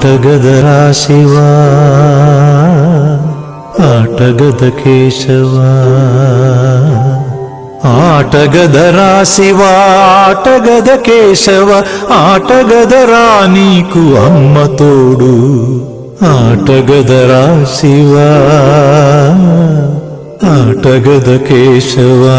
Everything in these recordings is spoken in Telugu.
ఆటగదరా శివా ఆటగద కేశవా ఆటగదరా శివా ఆటగద కేశవ ఆటగదరా నీకు అమ్మ తోడు ఆటగదరా శివా ఆటగద కేశవా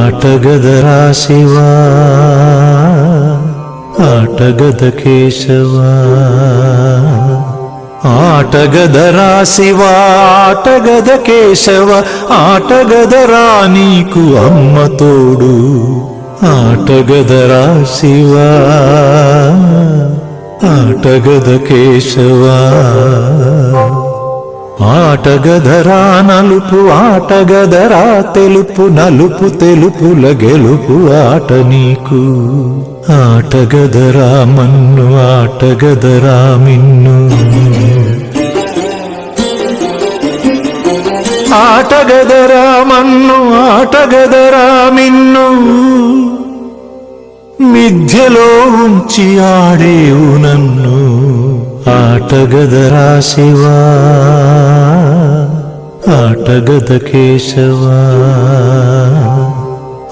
ఆటగద రాశివా ఆటగద కేశవా ఆటగద రాశివా ఆటగద కేశవ ఆటగద రా నీకు అమ్మ తోడు ఆటగద రాశివా ఆటగద కేశవా ఆటగదరా నలుపు ఆటగదరా తెలుపు నలుపు తెలుపుల గెలుపు ఆట నీకు. ఆటగదరా మన్ను ఆటగదరా మిన్ను. ఆటగదరా మన్ను ఆటగదరా మిన్ను. మిథ్యలో ఉంచి ఆడేవు నన్ను. ఆటగదరా శివా. ఆటగద కేశవా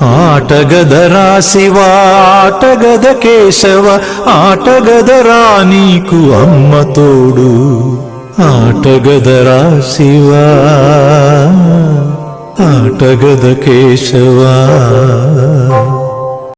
ఆటగదరా శివా ఆటగద కేశవ ఆటగదరా నీకు అమ్మ తోడు ఆటగదరా శివా ఆటగద కేశవా